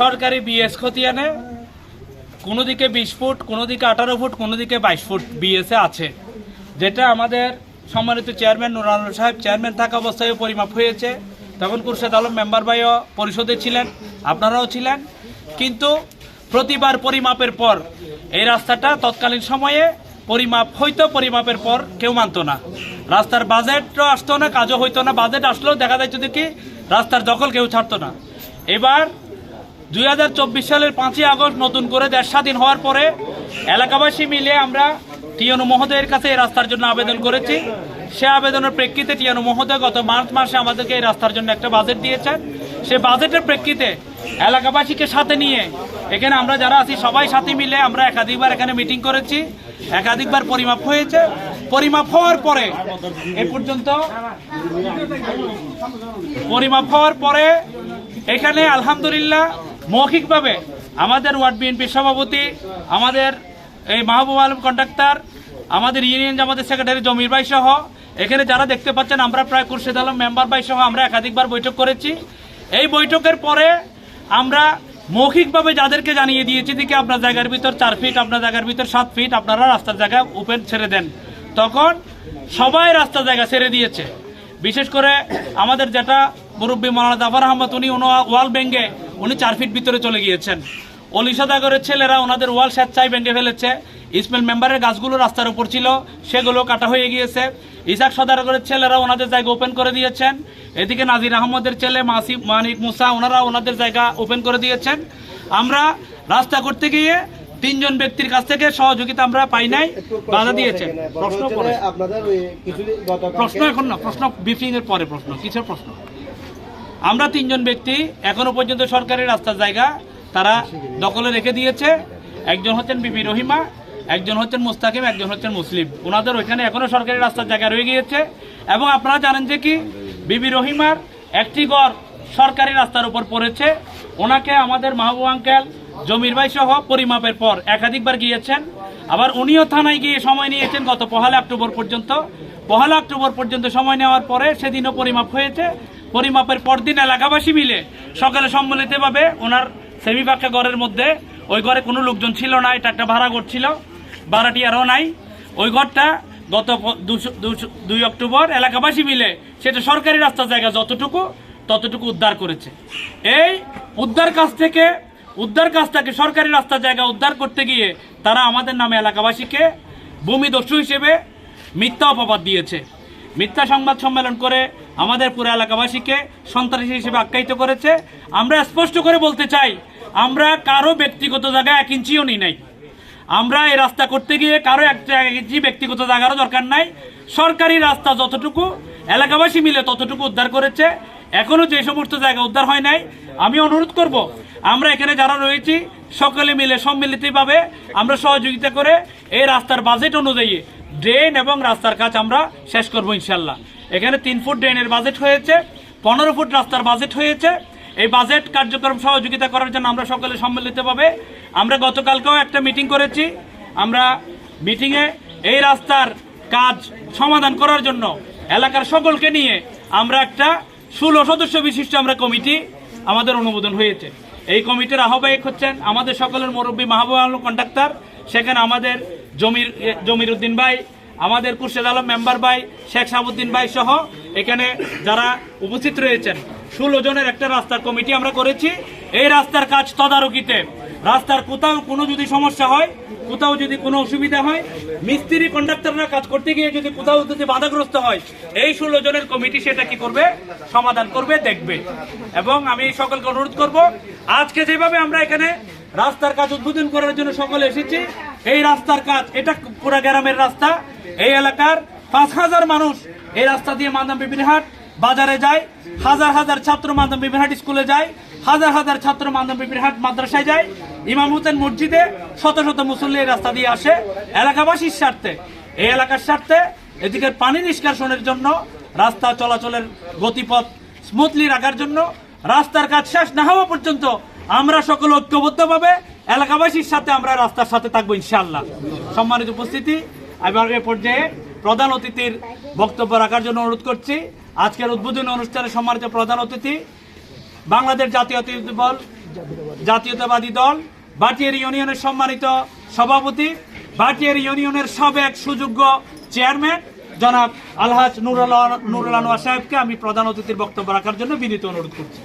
সরকারি বিএস খতিয়ানে কোনো দিকে বিশ ফুট কোনো দিকে আঠারো ফুট কোনো দিকে বাইশ ফুট বিএসএ আছে। যেটা আমাদের সম্মানিত চেয়ারম্যান নুরাল সাহেব, চেয়ারম্যান থাকা অবস্থায় পরিমাপ হয়েছে। তখন কুরশেদ আলম মেম্বার ভাইও পরিষদে ছিলেন, আপনারাও ছিলেন। কিন্তু প্রতিবার পরিমাপের পর এই রাস্তাটা তৎকালীন সময়ে পরিমাপ হইতো, পরিমাপের পর কেউ মানতো না। রাস্তার বাজেটও আসতো না, কাজও হইতো না, বাজেট আসলেও দেখা যাচ্ছে যে কি, রাস্তার দখল কেউ ছাড়তো না। এবার দুই হাজার চব্বিশ সালের পাঁচই আগস্ট নতুন করে দেশ স্বাধীন হওয়ার পরে এলাকাবাসী মিলে আমরা টিএনও মহোদয়ের কাছে এই রাস্তার জন্য আবেদন করেছি। সে আবেদনের প্রেক্ষিতে টিএনও মহোদয় গত মার্চ মাসে আমাদেরকে এই রাস্তার জন্য একটা বাজেট দিয়েছেন সে বাজেটের প্রেক্ষিতে এলাকাবাসীকে সাথে নিয়ে এখানে আমরা যারা আছি সবাই সাথে মিলে আমরা একাধিকবার এখানে মিটিং করেছি। একাধিকবার পরিমাপ হয়েছে। পরিমাপ হওয়ার পরে এ পর্যন্ত পরিমাপ হওয়ার পরে এখানে আলহামদুলিল্লাহ মৌখিকভাবে আমাদের ওয়ার্ড বিএনপির সভাপতি, আমাদের এই মাহবুব আলম কন্ডাক্টর, আমাদের ইউনিয়ন আমাদের সেক্রেটারি জমির ভাই সহ, এখানে যারা দেখতে পাচ্ছেন, আমরা প্রায় খুরশেদ আলম মেম্বার ভাই সহ আমরা একাধিকবার বৈঠক করেছি। এই বৈঠকের পরে আমরা মৌখিকভাবে যাদেরকে জানিয়ে দিয়েছি দিকে আপনার জায়গার ভিতর চার ফিট আপনার জায়গার ভিতর সাত ফিট আপনারা রাস্তার জায়গা ওপেন ছেড়ে দেন। তখন সবাই রাস্তার জায়গা ছেড়ে দিয়েছে। বিশেষ করে আমাদের যেটা মুরব্বী মৌলানা জাফর আহমদ, উনি ওয়াল ভেঙ্গে উনি চার ফিট ভিতরে চলে গিয়েছেন। অলি সদাগরের ছেলেরা ওনাদের ওয়াল স্বেচ্ছায় ভেঙে ফেলেছে। ইসমাইল মেম্বারের গাছগুলো রাস্তার উপর ছিল সেগুলো কাটা হয়ে গিয়েছে। ইসাক সদাগরের ছেলেরা ওনাদের জায়গা ওপেন করে দিয়েছেন। এদিকে নাজির আহমদের ছেলে মাসিফ মানিক মুসা ওনারা ওনাদের জায়গা ওপেন করে দিয়েছেন। আমরা রাস্তা করতে গিয়ে তিনজন ব্যক্তির কাছ থেকে সহযোগিতা আমরা পাই নাই বাধা দিয়েছেন। প্রশ্ন প্রশ্ন এখন না প্রশ্ন ব্রিফিং এর পরে প্রশ্ন কিসের প্রশ্ন? আমরা তিনজন ব্যক্তি এখনও পর্যন্ত সরকারি রাস্তার জায়গা তারা দখলে রেখে দিয়েছে। একজন হচ্ছেন বিবি রহিমা, একজন হচ্ছেন মুস্তাকিম, একজন হচ্ছেন মুসলিম। ওনাদের ওইখানে এখনও সরকারি রাস্তার জায়গা রয়ে গিয়েছে এবং আপনারা জানেন যে কি বিবি রহিমার একটি ঘর সরকারি রাস্তার উপর পড়েছে। ওনাকে আমাদের মাহবুব আঙ্কেল, জমির ভাই সহ পরিমাপের পর একাধিকবার গিয়েছেন। আবার উনিও থানায় গিয়ে সময় নিয়েছেন গত পহেলা অক্টোবর পর্যন্ত। পহেলা অক্টোবর পর্যন্ত সময় নেওয়ার পরে সেদিনও পরিমাপ হয়েছে। পরিমাপের পরদিন এলাকাবাসী মিলে সকালে সম্মিলিতভাবে ওনার সেমিপাক্ষা ঘরের মধ্যে, ওই ঘরে কোনো লোকজন ছিল না, এটা একটা ভাড়া ঘর ছিল ভাড়াটি আরও নাই। ওই ঘরটা গত দুই অক্টোবর এলাকাবাসী মিলে, সেটা সরকারি রাস্তার জায়গা যতটুকু, ততটুকু উদ্ধার করেছে। এই উদ্ধার কাজ থেকে, উদ্ধার কাজটাকে সরকারি রাস্তার জায়গা উদ্ধার করতে গিয়ে তারা আমাদের নামে এলাকাবাসীকে ভূমিদস্যু হিসেবে মিথ্যা অপবাদ দিয়েছে। মিথ্যা সংবাদ সম্মেলন করে আমাদের পুরো এলাকাবাসীকে সন্ত্রাসী হিসেবে আখ্যায়িত করেছে। আমরা স্পষ্ট করে বলতে চাই, আমরা কারও ব্যক্তিগত জায়গায় এক ইঞ্চিও নিই নাই। আমরা এই রাস্তা করতে গিয়ে কারও এক ইঞ্চি ব্যক্তিগত জায়গারও দরকার নাই। সরকারি রাস্তা যতটুকু, এলাকাবাসী মিলে ততটুকু উদ্ধার করেছে। এখনও যে সমস্ত জায়গা উদ্ধার হয় নাই, আমি অনুরোধ করব, আমরা এখানে যারা রয়েছি, সকলে মিলে সম্মিলিতভাবে আমরা সহযোগিতা করে এই রাস্তার বাজেট অনুযায়ী ড্রেন এবং রাস্তার কাজ আমরা শেষ করব ইনশাল্লাহ। এখানে তিন ফুট ড্রেনের বাজেট হয়েছে, পনেরো ফুট রাস্তার বাজেট হয়েছে। এই বাজেট কার্যক্রম সহযোগিতা করার জন্য আমরা সকলে সম্মিলিতভাবে, আমরা গতকালকেও একটা মিটিং করেছি। আমরা মিটিংয়ে এই রাস্তার কাজ সমাধান করার জন্য এলাকার সকলকে নিয়ে আমরা একটা ষোলো সদস্য বিশিষ্ট আমরা কমিটি আমাদের অনুমোদন হয়েছে। এই কমিটির আহ্বায়ক হচ্ছেন আমাদের সকলের মুরব্বী মাহবুব আলম কন্ডাক্টার সেখানে আমাদের জমির জমির উদ্দিন ভাই, আমাদের কুরশেদ আলম মেম্বার ভাই, শেখ সাবুদ্দিন ভাই সহ এখানে যারা উপস্থিত রয়েছেন। ষোলো জনের একটা রাস্তার কমিটি আমরা করেছি। এই রাস্তার কাজ তদারকিতে। রাস্তার কোথাও কোনো যদি সমস্যা হয় কোথাও যদি কোনো অসুবিধা হয়, মিস্ত্রি কন্ডাক্টররা কাজ করতে গিয়ে যদি কোথাও যদি বাধাগ্রস্ত হয়, এই ষোলো জনের কমিটি সেটা কি করবে? সমাধান করবে, দেখবে। এবং আমি সকলকে অনুরোধ করব, আজকে যেভাবে আমরা এখানে রাস্তার কাজ উদ্বোধন করার জন্য সকলে এসেছি, এই রাস্তার কাজ, এটা পুরা গ্রামের রাস্তা, এই এলাকার পাঁচ হাজার মানুষ এই রাস্তা দিয়ে মাদাম বিপিনহাট বাজারে যায়, হাজার হাজার ছাত্র মাদাম বিপিনহাট স্কুলে যায়, হাজার হাজার ছাত্র মাদাম বিপিনহাট মাদ্রাসায় যায় ইমাম হুসেন মসজিদে শত শত মুসল্লি রাস্তা দিয়ে আসে এলাকাবাসীর স্বার্থে। এই এলাকার স্বার্থে এদিকে পানি নিষ্কাশনের জন্য, রাস্তা চলাচলের গতিপথ স্মুথলি রাখার জন্য, রাস্তার কাজ শেষ না হওয়া পর্যন্ত আমরা সকল ঐক্যবদ্ধভাবে এলাকাবাসীর সাথে আমরা রাস্তার সাথে থাকব ইনশাআল্লাহ। সম্মানিত উপস্থিতি এবার এ পর্যায়ে প্রধান অতিথির বক্তব্য রাখার জন্য অনুরোধ করছি। আজকের উদ্বোধনী অনুষ্ঠানে সম্মানিত প্রধান অতিথি, বাংলাদেশ জাতীয়তাবাদী দল জাতীয়তাবাদী দল বাটিয়ার ইউনিয়নের সম্মানিত সভাপতি, বাটিয়ার ইউনিয়নের সাবেক সুযোগ্য চেয়ারম্যান, জনাব আলহাজ নুরুল নুরুল আনোয়ার সাহেবকে আমি প্রধান অতিথির বক্তব্য রাখার জন্য বিনীত অনুরোধ করছি।